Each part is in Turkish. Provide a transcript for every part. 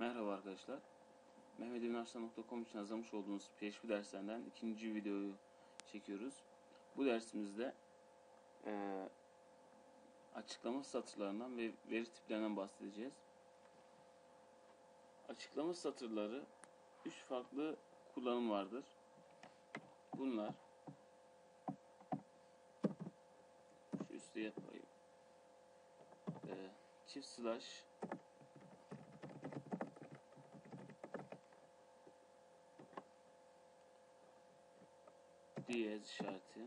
Merhaba arkadaşlar. mehmetevinarslan.com için hazırlamış olduğunuz PHP derslerinden ikinci videoyu çekiyoruz. Bu dersimizde eee, açıklama satırlarından ve veri tiplerinden bahsedeceğiz. Açıklama satırları üç farklı kullanım vardır. Bunlar şu üstte yapayım. Eee, çift slash diyez işareti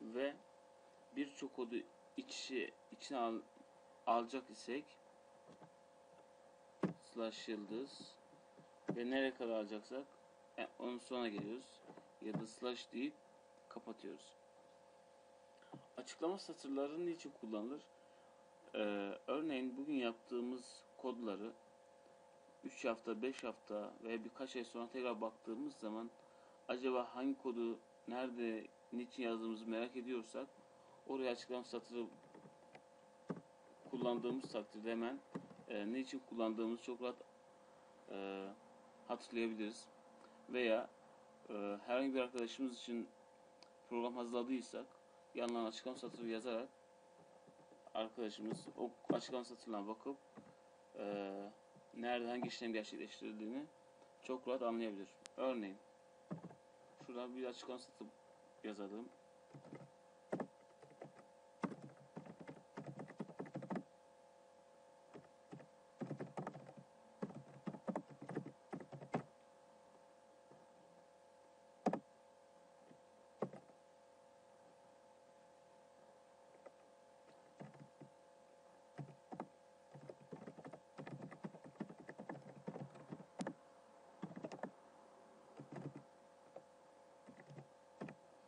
ve birçok kodu içi içine al, alacak isek slash yıldız ve nereye kadar alacaksak e, onun sonuna geliyoruz ya da slash deyip kapatıyoruz. Açıklama satırları niçin kullanılır? Ee, örneğin bugün yaptığımız kodları 3 hafta, 5 hafta veya birkaç ay sonra tekrar baktığımız zaman acaba hangi kodu nerede, niçin yazdığımızı merak ediyorsak oraya açıklama satırı kullandığımız takdirde hemen e, niçin kullandığımızı çok rahat e, hatırlayabiliriz. Veya e, herhangi bir arkadaşımız için program hazırladıysak yanlarına açıklama satırı yazarak arkadaşımız o açıklama satırına bakıp e, nerede hangi işlem gerçekleştirildiğini çok rahat anlayabilir. Örneğin şuradan bir açıklama satıp yazalım.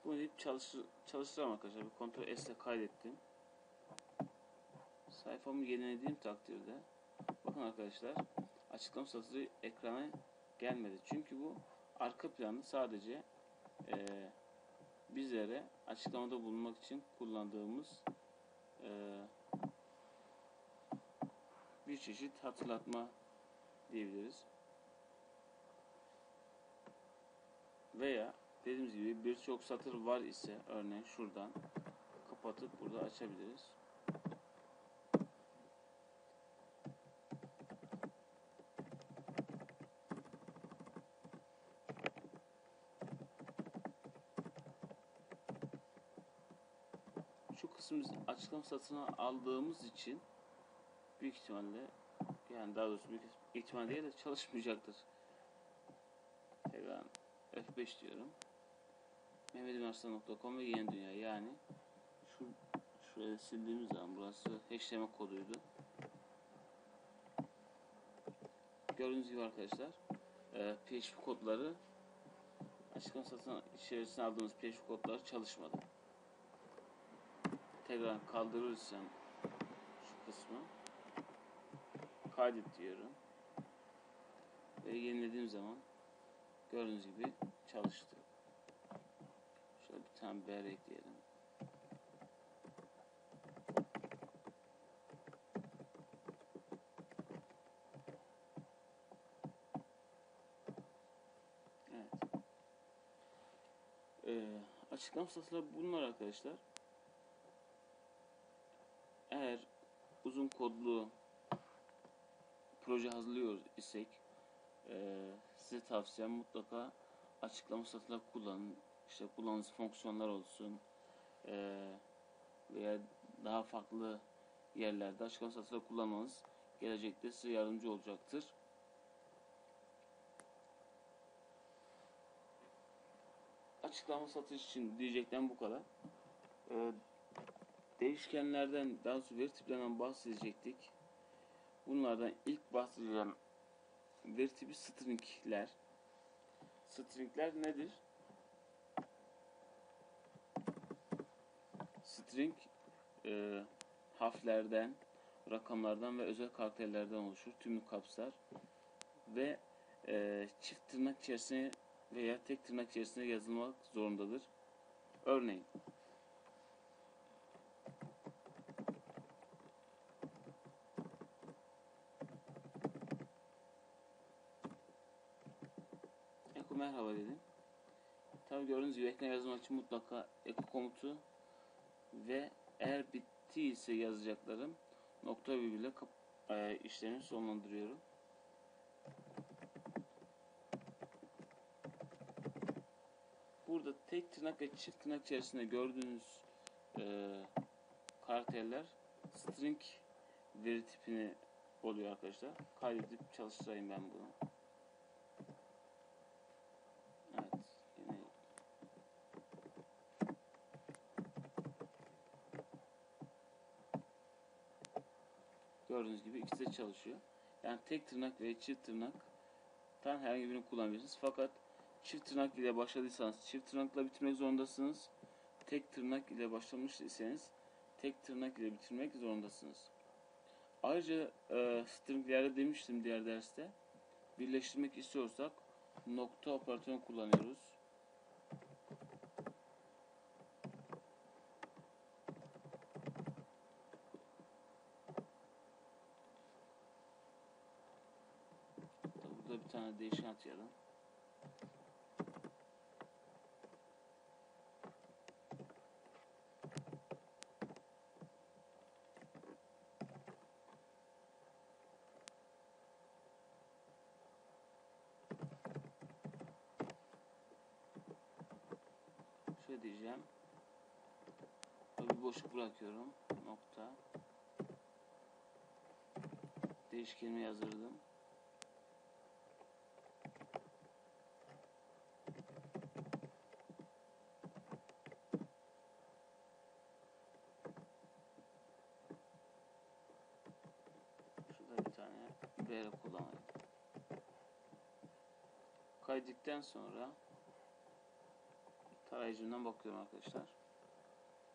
Bunu deyip çalıştır, çalıştıramam arkadaşlar. Bir kontrol S ile kaydettim. Sayfamı yenilediğim takdirde bakın arkadaşlar açıklama satırı ekrana gelmedi. Çünkü bu arka planı sadece eee bizlere açıklamada bulunmak için kullandığımız eee, bir çeşit hatırlatma diyebiliriz. Veya dediğimiz gibi birçok satır var ise örneğin şuradan kapatıp burada açabiliriz. Şu kısmı açıklama satırına aldığımız için büyük ihtimalle yani daha doğrusu büyük ihtimal değil de çalışmayacaktır. Tekrar F5 diyorum. mehmetünarslan.com ve yeni dünya yani şu şuraya sildiğimiz zaman burası HTML koduydu. Gördüğünüz gibi arkadaşlar e, PHP kodları açıklama satın içerisine aldığımız PHP kodları çalışmadı. Tekrar kaldırırsam şu kısmı kaydet diyorum ve yenilediğim zaman gördüğünüz gibi çalıştı. Tane ber ekleyelim. Evet. Ee, açıklama satırları bunlar arkadaşlar. Eğer uzun kodlu proje hazırlıyor isek e, size tavsiyem mutlaka açıklama satırları kullanın. İşte kullandığınız fonksiyonlar olsun e, veya daha farklı yerlerde açıklama satırları kullanmanız gelecekte size yardımcı olacaktır. Açıklama satış için diyecekten bu kadar. E, değişkenlerden daha doğrusu veri tiplerinden bahsedecektik. Bunlardan ilk bahsedeceğim veri tipi stringler. Stringler nedir? string e, harflerden, rakamlardan ve özel karakterlerden oluşur. Tümünü kapsar ve e, çift tırnak içerisine veya tek tırnak içerisine yazılmak zorundadır. Örneğin Eko merhaba dedim. Tabi gördüğünüz gibi ekrana yazmak için mutlaka eko komutu ve eğer bittiyse yazacaklarım nokta virgülle e, sonlandırıyorum. Burada tek tırnak ve çift tırnak içerisinde gördüğünüz e, karakterler string veri tipini oluyor arkadaşlar. Kaydedip çalıştırayım ben bunu. Evet. Yine Gördüğünüz gibi ikisi de çalışıyor. Yani tek tırnak ve çift tırnaktan herhangi birini kullanabilirsiniz. Fakat çift tırnak ile başladıysanız çift tırnakla bitirmek zorundasınız. Tek tırnak ile başlamış iseniz tek tırnak ile bitirmek zorundasınız. Ayrıca e, stringlerde demiştim diğer derste. Birleştirmek istiyorsak nokta operatörünü kullanıyoruz. Burada bir tane değişken atayalım. Şöyle diyeceğim. Bir boşluk bırakıyorum. Nokta. Değişkenimi yazdırdım. Şurada bir tane BR kullanayım. Kaydıktan sonra tarayıcımdan bakıyorum arkadaşlar.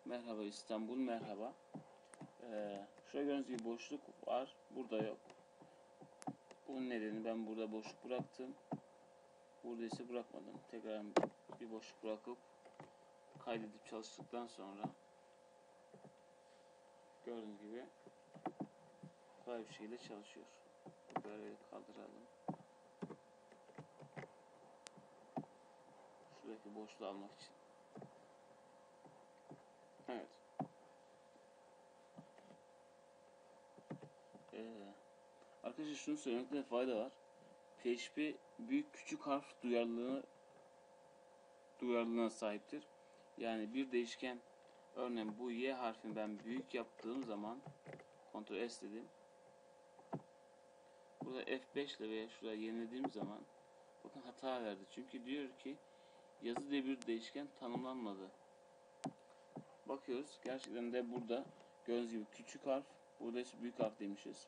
Merhaba İstanbul, merhaba. Ee, şurada gördüğünüz gibi boşluk var. Burada yok. Bunun nedeni ben burada boşluk bıraktım. Burada ise bırakmadım. Tekrar bir boşluk bırakıp kaydedip çalıştıktan sonra gördüğünüz gibi kolay bir şekilde çalışıyor. Böyle kaldıralım. Şuradaki boşluğu almak için. Evet. Ee, arkadaşlar şunu söylemekte fayda var. PHP büyük küçük harf duyarlılığı duyarlılığına sahiptir. Yani bir değişken örneğin bu Y harfini ben büyük yaptığım zaman Ctrl S dedim. Burada F5 ile veya şuraya yenilediğim zaman bakın hata verdi. Çünkü diyor ki yazı diye bir değişken tanımlanmadı. Bakıyoruz. Gerçekten de burada gördüğünüz gibi küçük harf, burada ise büyük harf demişiz.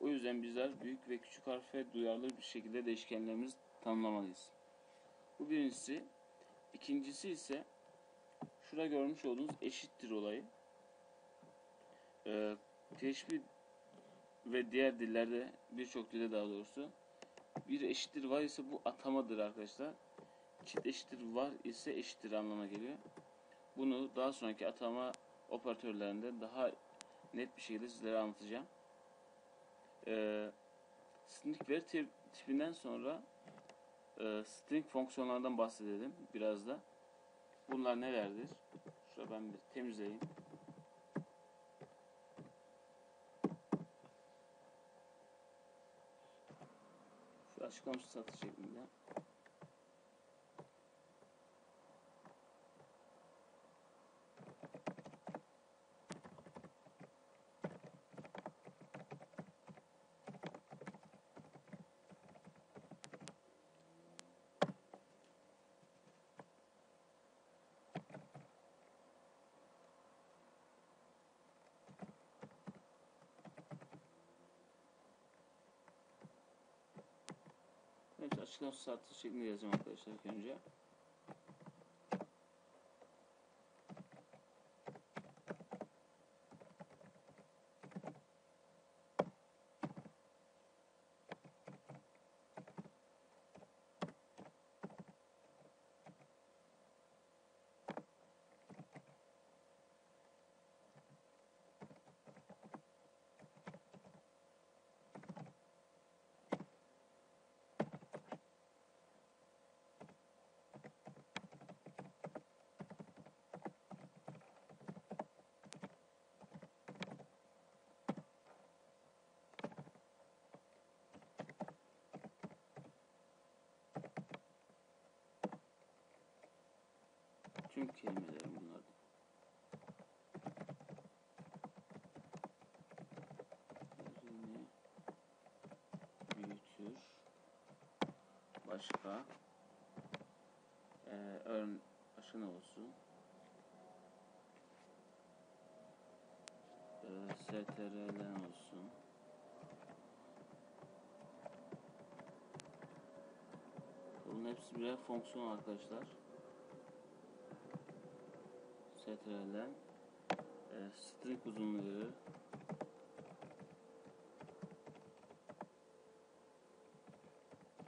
O yüzden bizler büyük ve küçük harfe duyarlı bir şekilde değişkenlerimizi tanımlamalıyız. Bu birincisi. İkincisi ise şurada görmüş olduğunuz eşittir olayı. Ee, PHP ve diğer dillerde birçok dilde daha doğrusu bir eşittir var ise bu atamadır arkadaşlar. Çift eşittir var ise eşittir anlamına geliyor. Bunu daha sonraki atama operatörlerinde daha net bir şekilde sizlere anlatacağım. Ee, string veri tip- tipinden sonra e, string fonksiyonlardan bahsedelim biraz da. Bunlar nelerdir? Şöyle ben bir temizleyeyim. Şu açıklamış satış şeklinde. Hepsi açıklamış satış şeklinde yazacağım arkadaşlar ilk önce. Tüm kelimelerim bunlar. Yerini büyütür. Başka. Ee, örn başka ne olsun? Ee, STR'den olsun. Bunun hepsi birer fonksiyon arkadaşlar. STR'den e, string uzunluğu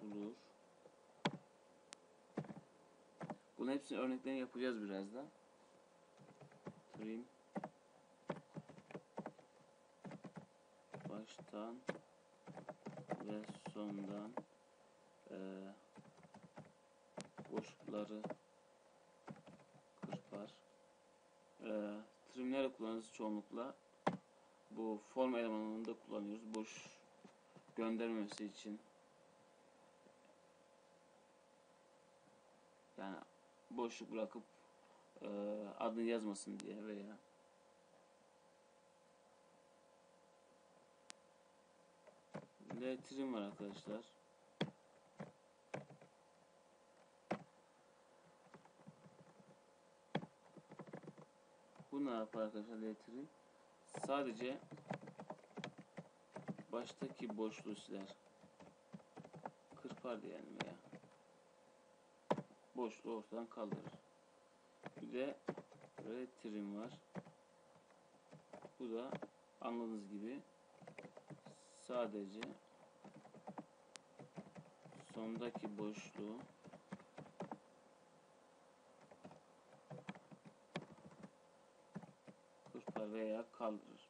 bulur. Bunun hepsini örneklerini yapacağız birazdan. Trim baştan ve sondan eee boşlukları kırpar. Eee trimleri kullanırız çoğunlukla. Bu form elemanını da kullanıyoruz. Boş göndermemesi için. Yani boşluk bırakıp eee adını yazmasın diye veya L trim var arkadaşlar. Bu ne yapar arkadaşlar L trim? Sadece baştaki boşluğu siler. Kırpar diyelim veya boşluğu ortadan kaldırır. Bir de R trim var. Bu da anladığınız gibi sadece sondaki boşluğu kırpar veya kaldırır.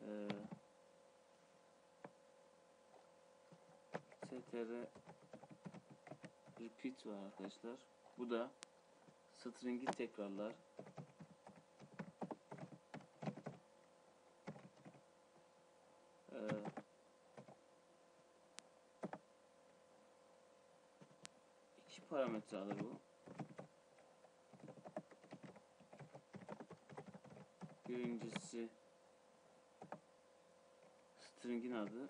Ee, str repeat var arkadaşlar. Bu da string'i tekrarlar. Ee, alır bu. Birincisi string'in adı.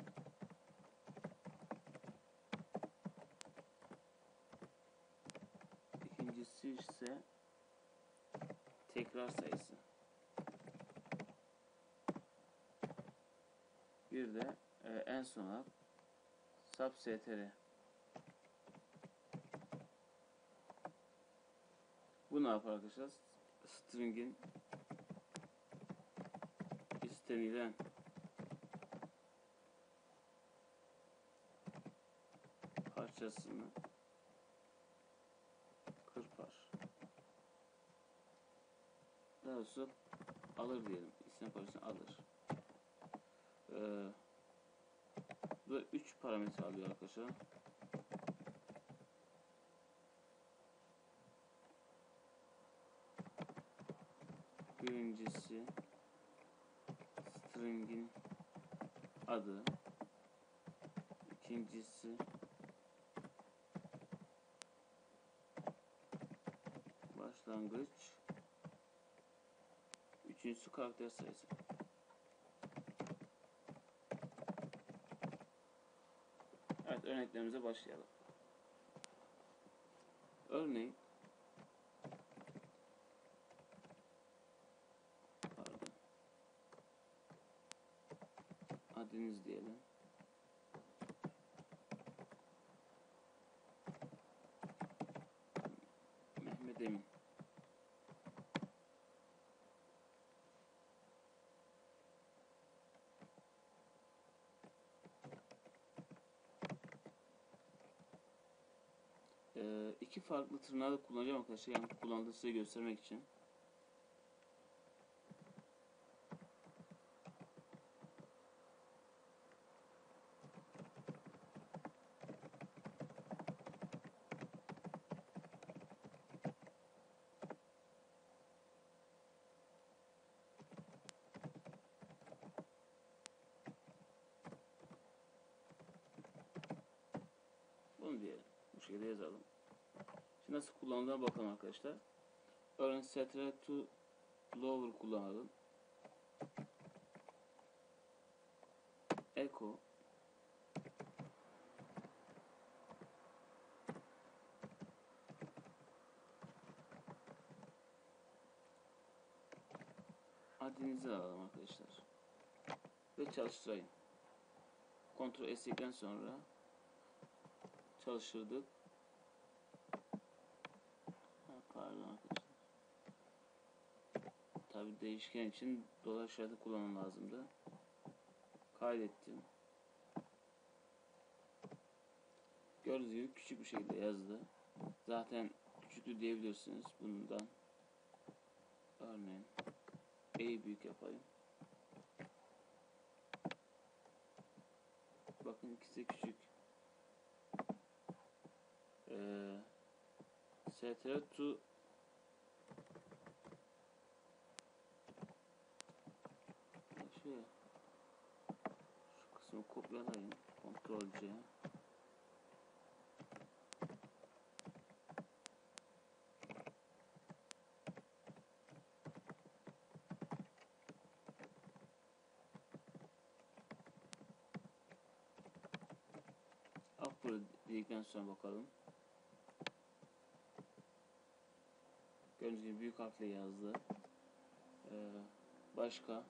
İkincisi ise tekrar sayısı. Bir de e, en sona substr. Ne yapar arkadaşlar? String'in istenilen parçasını kırpar. Daha doğrusu alır diyelim. İstenen parçasını alır. Ee, bu da 3 parametre alıyor arkadaşlar. Birincisi string'in adı. İkincisi başlangıç. Üçüncüsü karakter sayısı. Evet örneklerimize başlayalım. Örneğin pardon adınız diyelim. Mehmet Emin. Ee, iki farklı tırnağı kullanacağım arkadaşlar. Yani kullandığımı size göstermek için. Kullanıldığına bakalım arkadaşlar. Örneğin ctrl to lower kullanalım. Echo adinizi alalım arkadaşlar. Ve çalıştırayım. Ctrl S'den sonra çalıştırdık. Pardon. Tabi değişken için dolar işareti kullanmam lazımdı. Kaydettim. Gördüğünüz gibi küçük bir şekilde yazdı. Zaten küçüklü diyebilirsiniz bundan. Örneğin E'yi büyük yapayım. Bakın ikisi küçük. Ee, To Şöyle şu kısmı kopyalayayım. Ctrl C. Upload dedikten sonra bakalım. Gördüğünüz büyük harfle yazdı. Ee, başka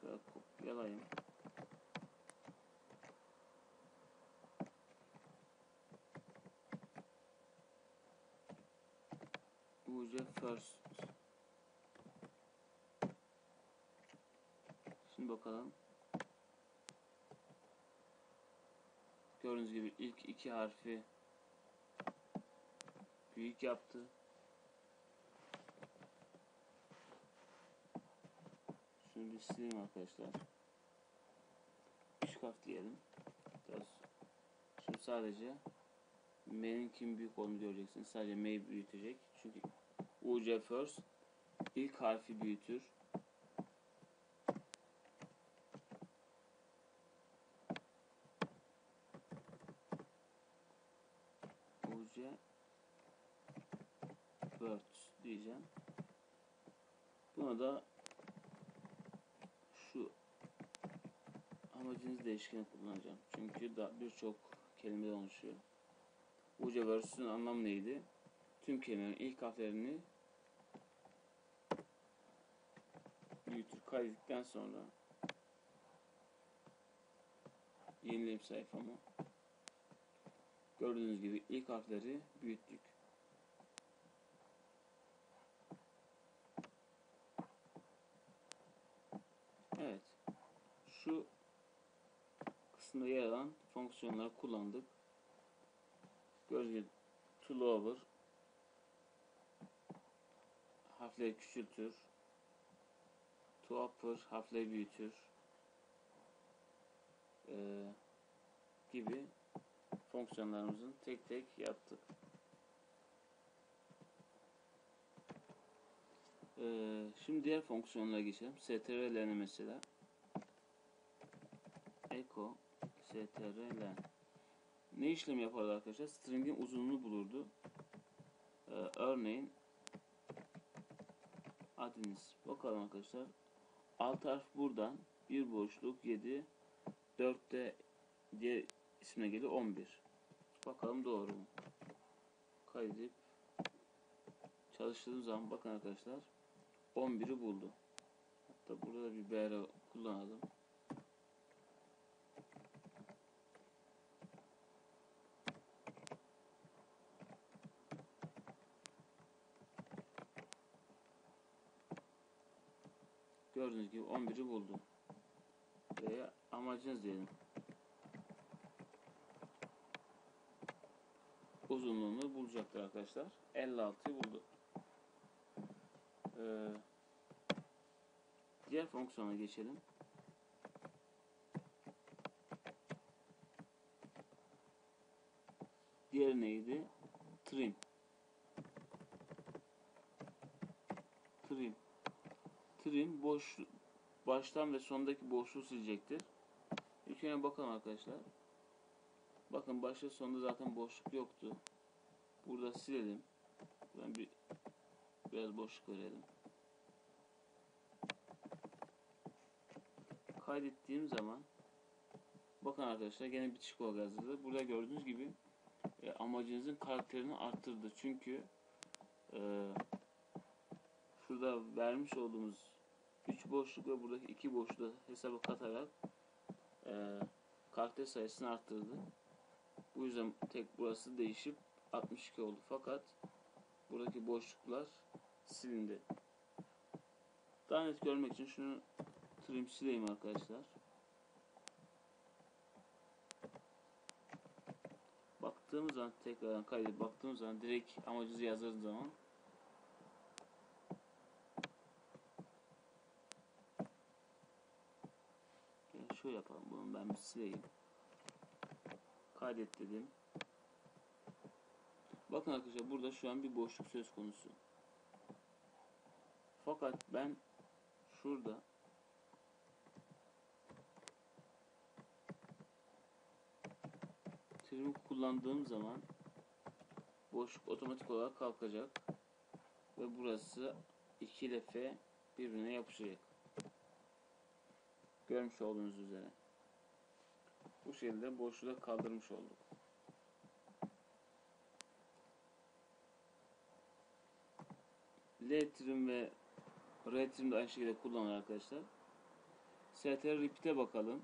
şöyle kopyalayayım. UC first Şimdi bakalım. Gördüğünüz gibi ilk iki harfi büyük yaptı. Şunu bir sileyim arkadaşlar. Küçük harf diyelim. Şimdi sadece M'nin kim büyük olduğunu göreceksiniz. Sadece M'yi büyütecek. Çünkü UC first ilk harfi büyütür. UC Words diyeceğim. Buna da şu amacınız değişkeni kullanacağım. Çünkü da birçok kelime oluşuyor. UC Words'ün anlamı neydi? Tüm kelimelerin ilk harflerini büyütür kaydettikten sonra yenileyim sayfamı. Gördüğünüz gibi ilk harfleri büyüttük. Evet. Şu kısımda yer alan fonksiyonları kullandık. Gördüğünüz gibi to lower harfleri küçültür. To upper harfleri büyütür. Ee, gibi fonksiyonlarımızın tek tek yaptık. Ee, şimdi diğer fonksiyonlara geçelim. strlen mesela. Echo strlen. Ne işlem yapardı arkadaşlar? String'in uzunluğunu bulurdu. Ee, örneğin adınız. Bakalım arkadaşlar. Alt harf buradan. Bir boşluk 7 4'te diğer ismine geliyor 11. Bakalım doğru mu? Kaydedip çalıştığım zaman bakın arkadaşlar 11'i buldu. Hatta burada da bir BR kullanalım. Gördüğünüz gibi 11'i buldu. Veya amacınız diyelim. Uzunluğunu bulacaktır arkadaşlar. 56'yı buldu. Ee, diğer fonksiyona geçelim. Diğer neydi? Trim. Trim. Trim boş baştan ve sondaki boşluğu silecektir. İlk bakalım arkadaşlar. Bakın başta sonda zaten boşluk yoktu. Burada silelim. Ben bir biraz boşluk verelim. Kaydettiğim zaman bakın arkadaşlar gene bitişik olarak yazıldı. Burada gördüğünüz gibi e, amacınızın karakterini arttırdı. Çünkü e, şurada vermiş olduğumuz 3 boşluk ve buradaki 2 boşluğu hesaba katarak e, karakter sayısını arttırdı. Bu yüzden tek burası değişip 62 oldu. Fakat buradaki boşluklar silindi. Daha net görmek için şunu trim sileyim arkadaşlar. Baktığımız zaman tekrardan kaydedip baktığımız zaman direkt amacınızı yazdığınız zaman şöyle yapalım bunu ben bir sileyim. Kaydet dedim. Bakın arkadaşlar burada şu an bir boşluk söz konusu. Fakat ben şurada trim kullandığım zaman boşluk otomatik olarak kalkacak ve burası 2 ile F birbirine yapışacak. Görmüş olduğunuz üzere. Bu şekilde boşluğu da kaldırmış olduk. L trim ve R trim de aynı şekilde kullanılır arkadaşlar. STR repeat'e bakalım.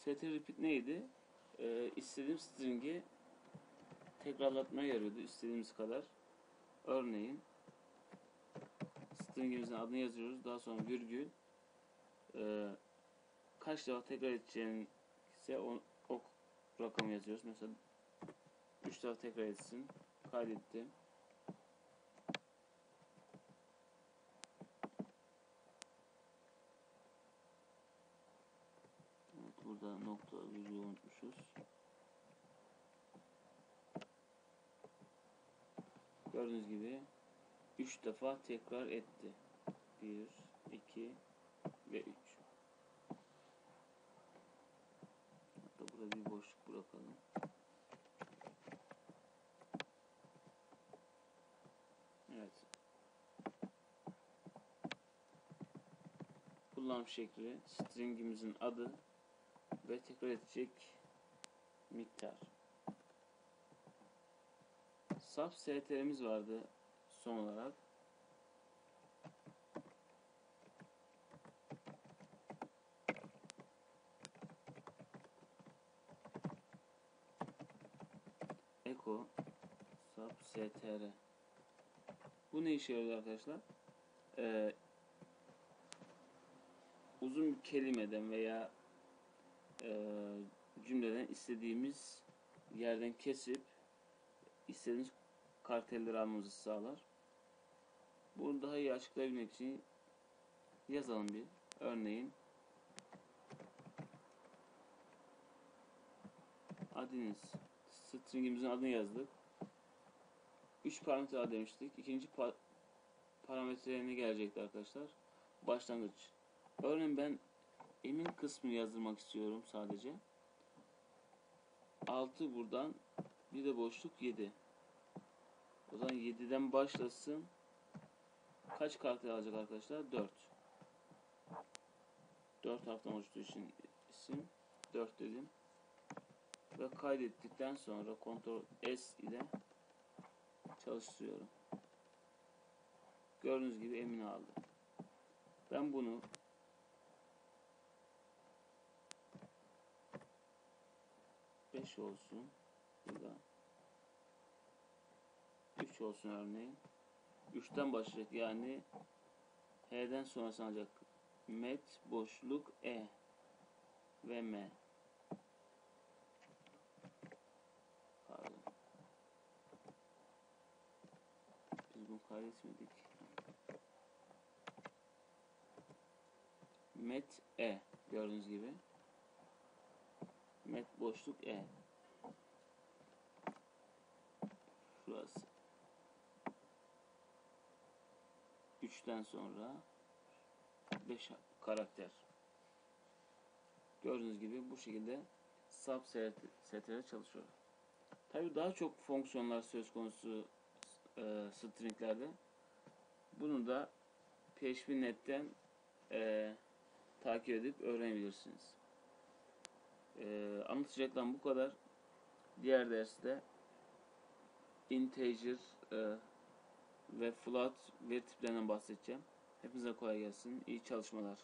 STR repeat neydi? Ee, istediğim string'i tekrarlatmaya yarıyordu istediğimiz kadar. Örneğin stringimizin adını yazıyoruz. Daha sonra virgül e, kaç defa tekrar edeceğini ise o, o rakamı yazıyoruz. Mesela 3 defa tekrar etsin. Kaydettim. Evet, burada nokta virgül unutmuşuz. Gördüğünüz gibi 3 defa tekrar etti. 1, 2 ve 3. Hatta burada bir boşluk bırakalım. Evet. Kullanım şekli, stringimizin adı ve tekrar edecek miktar. Saf STR'miz vardı son olarak. Eko sub str. Bu ne işe yarıyor arkadaşlar? Ee, uzun bir kelimeden veya cümleden istediğimiz yerden kesip istediğimiz karakterleri almamızı sağlar. Bunu daha iyi açıklayabilmek için yazalım bir. Örneğin adınız stringimizin adını yazdık. 3 parametre demiştik. İkinci pa parametrelerine gelecekti arkadaşlar. Başlangıç. Örneğin ben emin kısmını yazdırmak istiyorum sadece. 6 buradan bir de boşluk 7. O zaman 7'den başlasın. Kaç karakter alacak arkadaşlar? 4. 4 harften oluştuğu için isim 4 dedim. Ve kaydettikten sonra Ctrl S ile çalıştırıyorum. Gördüğünüz gibi emin aldı. Ben bunu beş olsun. Burada 3 olsun örneğin. 3'ten başlayacak yani H'den sonrası alacak. Met boşluk E ve M. Pardon. Biz bunu kaydetmedik. Met E. Gördüğünüz gibi. Met boşluk E. Şurası. 3'ten sonra 5 karakter. Gördüğünüz gibi bu şekilde sub STR çalışıyor. Tabii daha çok fonksiyonlar söz konusu e, stringlerde. Bunu da PHP.net'ten e, takip edip öğrenebilirsiniz. E, anlatacaklarım bu kadar. Diğer derste integer e, ve float veri tiplerinden bahsedeceğim. Hepinize kolay gelsin. İyi çalışmalar.